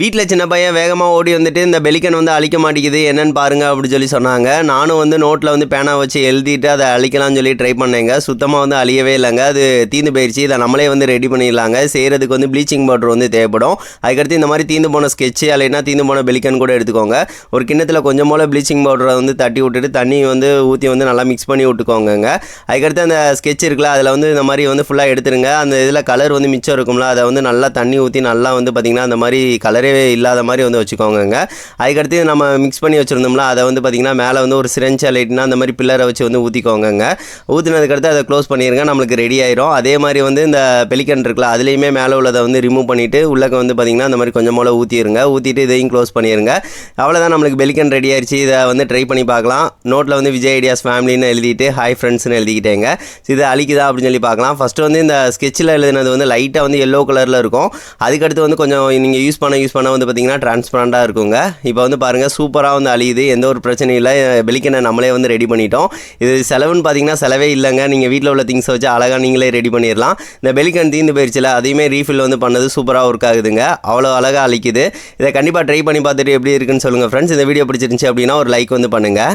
வீட்டில் சின்ன பையன் வேகமாக ஓடி வந்துட்டு இந்த பெலிக்கன் வந்து அழிக்க மாட்டேங்குது என்னன்னு பாருங்க அப்படின்னு சொல்லி சொன்னாங்க. நானும் வந்து நோட்டில் வந்து பேனா வச்சு எழுதிட்டு அதை அழிக்கலாம்னு சொல்லி ட்ரை பண்ணேங்க. சுத்தமாக வந்து அழியவே இல்லைங்க. அது தீந்து போயிடுச்சு இதை நம்மளே வந்து ரெடி பண்ணிடலாங்க. செய்கிறதுக்கு வந்து ப்ளீச்சிங் பவுடர் வந்து தேவைப்படும். அதுக்கடுத்து இந்த மாதிரி தீந்து போன ஸ்கெட்சு இல்லைன்னா தீந்து போன பெலிக்கன் கூட எடுத்துக்கோங்க. ஒரு கிண்ணத்தில் கொஞ்சம் போல் ப்ளீச்சிங் பவுடரை வந்து தட்டி விட்டுட்டு தண்ணி வந்து ஊற்றி வந்து நல்லா மிக்ஸ் பண்ணி விட்டுக்கோங்கங்க. அதுக்கடுத்து அந்த ஸ்கெட்ச் இருக்குல்ல அதில் வந்து இந்த மாதிரி வந்து ஃபுல்லாக எடுத்துருங்க. அந்த இதில் கலர் வந்து மிச்சம் இருக்கும்ல அதை வந்து நல்லா தண்ணி ஊற்றி நல்லா வந்து பார்த்திங்கன்னா அந்த மாதிரி கலர் இல்லாத மாதிரி வந்து வச்சுக்கோங்கங்க. அதுக்கடுத்து நம்ம மிக்ஸ் பண்ணி வச்சுருந்தோம்ல அதை வந்து பார்த்திங்கன்னா மேலே வந்து ஒரு சிரஞ்சா லைட்னா அந்த மாதிரி பில்லரை வச்சு வந்து ஊற்றிக்கோங்கங்க ஊற்றினதுக்கடுத்து அதை க்ளோஸ் பண்ணிடுங்க நம்மளுக்கு ரெடி ஆயிரும். அதே மாதிரி வந்து இந்த பெலிக்கன் இருக்குல்ல அதுலேயுமே மேலே உள்ளதை வந்து ரிமூவ் பண்ணிவிட்டு உள்ளக்க வந்து பார்த்திங்கன்னா அந்த மாதிரி கொஞ்சம் போல் ஊற்றிடுங்க ஊற்றிட்டு இதையும் க்ளோஸ் பண்ணிடுங்க அவ்வளோதான் நம்மளுக்கு பெலிக்கன் ரெடி ஆயிடுச்சு இதை வந்து ட்ரை பண்ணி பார்க்கலாம். நோட்டில் வந்து விஜய் ஐடியாஸ் ஃபேமிலின்னு எழுதிட்டு ஹாய் ஃப்ரெண்ட்ஸ்னு எழுதிக்கிட்டேங்க. இது அழிக்குதா அப்படின்னு சொல்லி பார்க்கலாம். ஃபஸ்ட்டு வந்து இந்த ஸ்கெட்சில் எழுதுனது வந்து லைட்டாக வந்து எல்லோ கலரில் இருக்கும். அதுக்கடுத்து வந்து கொஞ்சம் நீங்கள் யூஸ் பண்ண யூஸ் பண்ண வந்து பார்த்தீங்கன்னா டிரான்ஸ்பரண்ட்டாக இருக்குங்க. இப்போ வந்து பாருங்கள் சூப்பராக வந்து அழியுது. எந்த ஒரு பிரச்சனையும் இல்லை. பெலிக்கனை நம்மளே வந்து ரெடி பண்ணிட்டோம். இது செலவுன்னு பார்த்தீங்கன்னா செலவே இல்லைங்க. நீங்கள் வீட்டில் உள்ள திங்ஸை வச்சு அழகாக நீங்களே ரெடி பண்ணிடலாம். இந்த பெலிக்கன் தீந்து போயிடுச்சுல அதையுமே ரீஃபில் வந்து பண்ணது சூப்பராக ஒர்க் ஆகுதுங்க. அவ்வளோ அழகாக அழிக்குது. இதை கண்டிப்பாக ட்ரை பண்ணி பார்த்துட்டு எப்படி இருக்குன்னு சொல்லுங்கள் ஃப்ரெண்ட்ஸ் இந்த வீடியோ பிடிச்சிருந்துச்சி அப்படின்னா ஒரு லைக் வந்து பண்ணுங்கள்